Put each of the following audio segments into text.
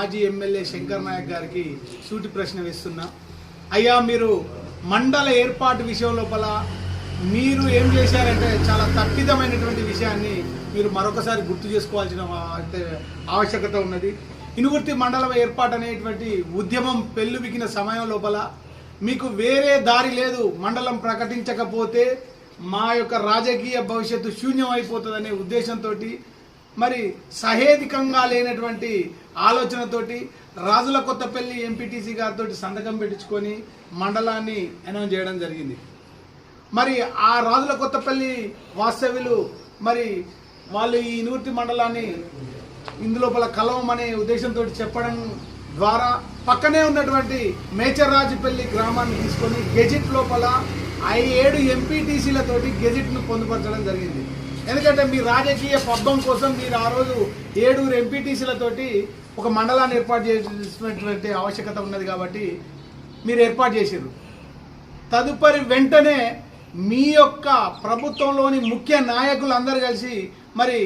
మాజీ ఎమ్మెల్యే శంకర్ నాయక్ గారికి సూటి ప్రశ్న వేస్తున్నా. అయ్యా మీరు మండల ఏర్పాటు విషయం లోపల మీరు ఏం చేశారంటే చాలా తప్పిదమైనటువంటి విషయాన్ని మీరు మరొకసారి గుర్తు చేసుకోవాల్సిన ఆవశ్యకత ఉన్నది. ఇనుగుర్తి మండలం ఏర్పాటు అనేటువంటి ఉద్యమం పెళ్ళుబికిన సమయం లోపల మీకు వేరే దారి లేదు. మండలం ప్రకటించకపోతే మా యొక్క రాజకీయ భవిష్యత్తు శూన్యం అయిపోతుందనే ఉద్దేశంతో మరి సహేదికంగా లేనటువంటి ఆలోచనతోటి రాజుల కొత్తపల్లి ఎంపీటీసీ గారితో సంతకం పెట్టించుకొని మండలాన్ని అనౌన్స్ చేయడం జరిగింది. మరి ఆ రాజుల కొత్తపల్లి వాస్తవ్యులు మరి వాళ్ళు ఈ నూర్తి మండలాన్ని ఇందులోపల కలవం అనే ఉద్దేశంతో చెప్పడం ద్వారా పక్కనే ఉన్నటువంటి మేచర్రాజుపల్లి గ్రామాన్ని తీసుకొని గెజిట్ లోపల ఐ ఏడు ఎంపీటీసీలతోటి గెజిట్ను పొందుపరచడం జరిగింది. ఎందుకంటే మీ రాజకీయ పబ్బం కోసం మీరు ఆ రోజు ఏడుగురు ఎంపీటీసీలతోటి ఒక మండలాన్ని ఏర్పాటు చేసినటువంటి ఆవశ్యకత ఉన్నది కాబట్టి మీరు ఏర్పాటు చేసారు తదుపరి వెంటనే మీ యొక్క ప్రభుత్వంలోని ముఖ్య నాయకులు అందరూ కలిసి మరి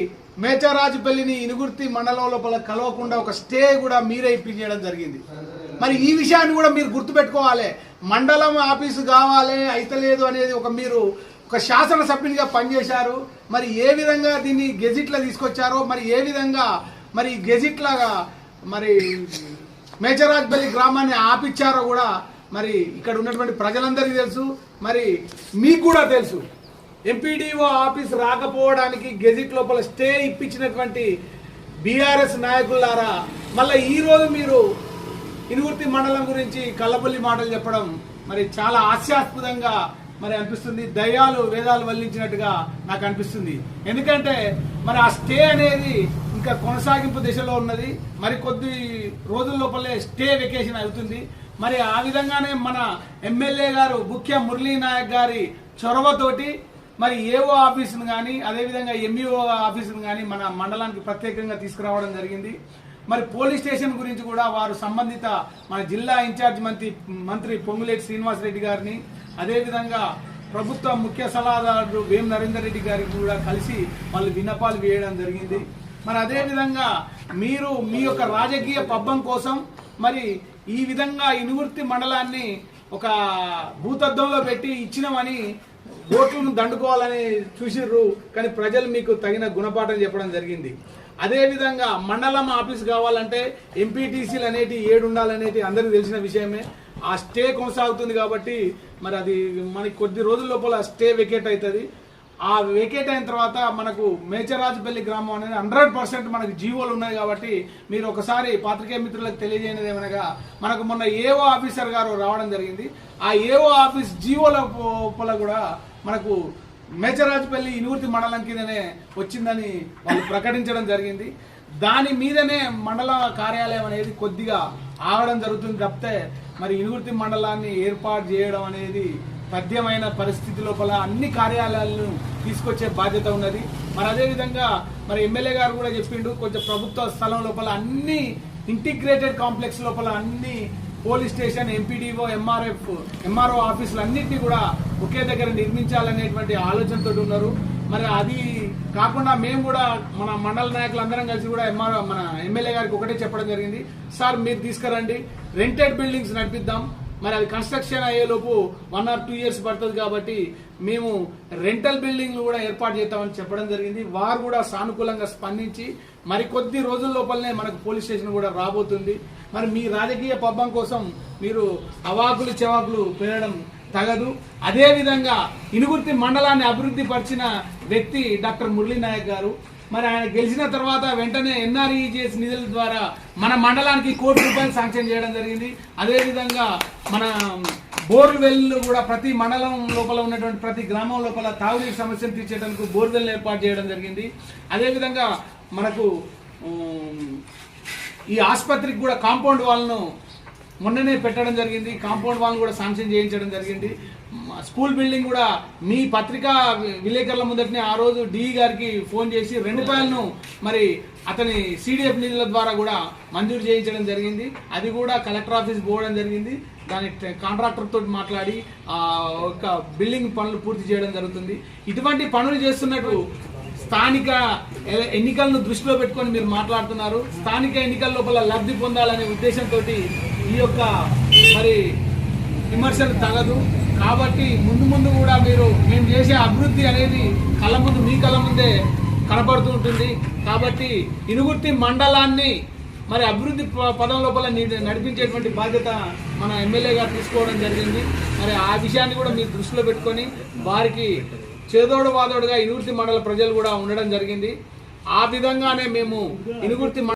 మేచరాజుపల్లిని ఇనుగుర్తి మండలం లోపల కలవకుండా ఒక స్టే కూడా మీరే ఇప్పించడం జరిగింది. మరి ఈ విషయాన్ని కూడా మీరు గుర్తుపెట్టుకోవాలి. మండలం ఆఫీసు కావాలి అయితలేదు అనేది ఒక మీరు ఒక శాసనసభ్యునిగా పనిచేశారు. మరి ఏ విధంగా దీన్ని గెజిట్లో తీసుకొచ్చారో మరి ఏ విధంగా మరి గెజిట్ లాగా మరి మేచరాజ్పల్లి గ్రామాన్ని ఆపిచ్చారో కూడా మరి ఇక్కడ ఉన్నటువంటి ప్రజలందరికీ తెలుసు. మరి మీకు కూడా తెలుసు. ఎంపీడీఓ ఆఫీస్ రాకపోవడానికి గెజిట్ లోపల స్టే ఇప్పించినటువంటి బీఆర్ఎస్ నాయకులారా మళ్ళీ ఈరోజు మీరు ఇనుగుర్తి మండలం గురించి కల్లపల్లి మాటలు చెప్పడం మరి చాలా హాస్యాస్పదంగా మరి అనిపిస్తుంది. దయ్యాలు వేదాలు వల్లించినట్టుగా నాకు అనిపిస్తుంది. ఎందుకంటే మరి ఆ స్టే అనేది ఇంకా కొనసాగింపు దిశలో ఉన్నది. మరి కొద్ది రోజుల లోపలే స్టే వెకేషన్ అవుతుంది. మరి ఆ విధంగానే మన ఎమ్మెల్యే గారు ముఖ్య మురళీ నాయక్ గారి చొరవతోటి మరి ఏఓ ఆఫీసును కానీ అదేవిధంగా ఎంఈఓ ఆఫీసును కానీ మన మండలానికి ప్రత్యేకంగా తీసుకురావడం జరిగింది. మరి పోలీస్ స్టేషన్ గురించి కూడా వారు సంబంధిత మన జిల్లా ఇన్ఛార్జ్ మంత్రి మంత్రి పొంగులేటి శ్రీనివాసరెడ్డి గారిని అదేవిధంగా ప్రభుత్వ ముఖ్య సలహాదారుడు వేం నరేందర్ రెడ్డి గారికి కూడా కలిసి వాళ్ళు విన్నపాలు వేయడం జరిగింది. మరి అదేవిధంగా మీరు మీ యొక్క రాజకీయ పబ్బం కోసం మరి ఈ విధంగా ఇనుగుర్తి మండలాన్ని ఒక భూతద్దంలో పెట్టి ఇచ్చినామని ఓట్లను దండుకోవాలని చూసిర్రు కానీ ప్రజలు మీకు తగిన గుణపాఠం చెప్పడం జరిగింది. అదేవిధంగా మండలం ఆఫీస్ కావాలంటే ఎంపీటీసీలు అనేటి ఏడు ఉండాలనేది అందరికీ తెలిసిన విషయమే. ఆ స్టే కొనసాగుతుంది కాబట్టి మరి అది మనకి కొద్ది రోజుల లోపల స్టే వెకేట్ అవుతుంది. ఆ వెకేట్ అయిన తర్వాత మనకు మేచరాజుపల్లి గ్రామం అనేది హండ్రెడ్ పర్సెంట్ మనకు జీవోలు ఉన్నాయి కాబట్టి మీరు ఒకసారి పాత్రికేయ మిత్రులకు తెలియజేయనిది ఏమనగా మనకు మొన్న ఏఓ ఆఫీసర్ గారు రావడం జరిగింది. ఆ ఏఓ ఆఫీస్ జీవోల లోపల కూడా మనకు మేచరాజుపల్లి ఇనుగుర్తి మండలం కిందనే వచ్చిందని వాళ్ళు ప్రకటించడం జరిగింది. దాని మీదనే మండల కార్యాలయం అనేది కొద్దిగా ఆగడం జరుగుతుంది తప్పితే మరి ఇనుగుర్తి మండలాన్ని ఏర్పాటు చేయడం అనేది పద్యమైన పరిస్థితి లోపల అన్ని కార్యాలయాలను తీసుకొచ్చే బాధ్యత ఉన్నది. మరి అదేవిధంగా మరి ఎమ్మెల్యే గారు కూడా చెప్పిండు కొంచెం ప్రభుత్వ స్థలం లోపల అన్ని ఇంటిగ్రేటెడ్ కాంప్లెక్స్ లోపల అన్ని police station MPDO MRF MRO ఆఫీసులు అన్నింటినీ కూడా ఒకే దగ్గర నిర్మించాలనేటువంటి ఆలోచనతో ఉన్నారు. మరి అది కాకుండా మేము కూడా మన మండల నాయకులు అందరం కలిసి కూడా ఎంఆర్ఓ మన ఎమ్మెల్యే గారికి ఒకటే చెప్పడం జరిగింది. సార్ మీరు తీసుకురండి. రెంటెడ్ బిల్డింగ్స్ నడిపిద్దాం. మరి అది కన్స్ట్రక్షన్ అయ్యేలోపు వన్ ఆర్ టూ ఇయర్స్ పడుతుంది కాబట్టి మేము రెంటల్ బిల్డింగ్లు కూడా ఏర్పాటు చేస్తామని చెప్పడం జరిగింది. వారు కూడా సానుకూలంగా స్పందించి మరి కొద్ది రోజుల లోపలనే మనకు పోలీస్ స్టేషన్ కూడా రాబోతుంది. మరి మీ రాజకీయ పబ్బం కోసం మీరు అవాకులు చెవాకులు పెరగడం తగదు. అదేవిధంగా ఇనుగుర్తి మండలాన్ని అభివృద్ధి పరిచిన వ్యక్తి డాక్టర్ మురళీ నాయక్ గారు. మరి ఆయన గెలిచిన తర్వాత వెంటనే ఎన్ఆర్ఈజిఎస్ నిధుల ద్వారా మన మండలానికి కోటి రూపాయలు శాంక్షన్ చేయడం జరిగింది. అదేవిధంగా మన బోర్వెల్లు కూడా ప్రతి మండలం లోపల ఉన్నటువంటి ప్రతి గ్రామం లోపల తాగునీటి సమస్యను తీర్చేందుకు బోర్వెల్ ఏర్పాటు చేయడం జరిగింది. అదేవిధంగా మనకు ఈ ఆసుపత్రికి కూడా కాంపౌండ్ వాళ్ళను మొన్ననే పెట్టడం జరిగింది. కాంపౌండ్ వాల్ కూడా శాంక్షన్ చేయించడం జరిగింది. స్కూల్ బిల్డింగ్ కూడా మీ పత్రికా విలేకరుల ముందటనే ఆ రోజు డిఈ గారికి ఫోన్ చేసి రెండు రూపాయలను మరి అతని సిడిఎఫ్ నిధుల ద్వారా కూడా మంజూరు చేయించడం జరిగింది. అది కూడా కలెక్టర్ ఆఫీస్ పోవడం జరిగింది. దాని ట- కాంట్రాక్టర్ తోటి మాట్లాడి ఆ ఒక బిల్డింగ్ పనులు పూర్తి చేయడం జరుగుతుంది. ఇటువంటి పనులు చేస్తున్నట్టు స్థానిక ఎన్నికలను దృష్టిలో పెట్టుకొని మీరు మాట్లాడుతున్నారు. స్థానిక ఎన్నికల లోపల లబ్ధి పొందాలనే ఉద్దేశంతో ఈ యొక్క మరి విమర్శలు తగదు. కాబట్టి ముందు ముందు కూడా మీరు మేము చేసే అభివృద్ధి అనేది కళ్ళ ముందు మీ కళ్ళ ముందే కనపడుతూ ఉంటుంది. కాబట్టి ఇనుగుర్తి మండలాన్ని మరి అభివృద్ధి ప- పదం లోపల నడిపించేటువంటి బాధ్యత మన ఎమ్మెల్యే గారు తీసుకోవడం జరిగింది. మరి ఆ విషయాన్ని కూడా మీరు దృష్టిలో పెట్టుకొని వారికి చేదోడు వాదోడుగా ఇనుగుర్తి మండల ప్రజలు కూడా ఉండడం జరిగింది. ఆ విధంగానే మేము ఇనుగుర్తి మండల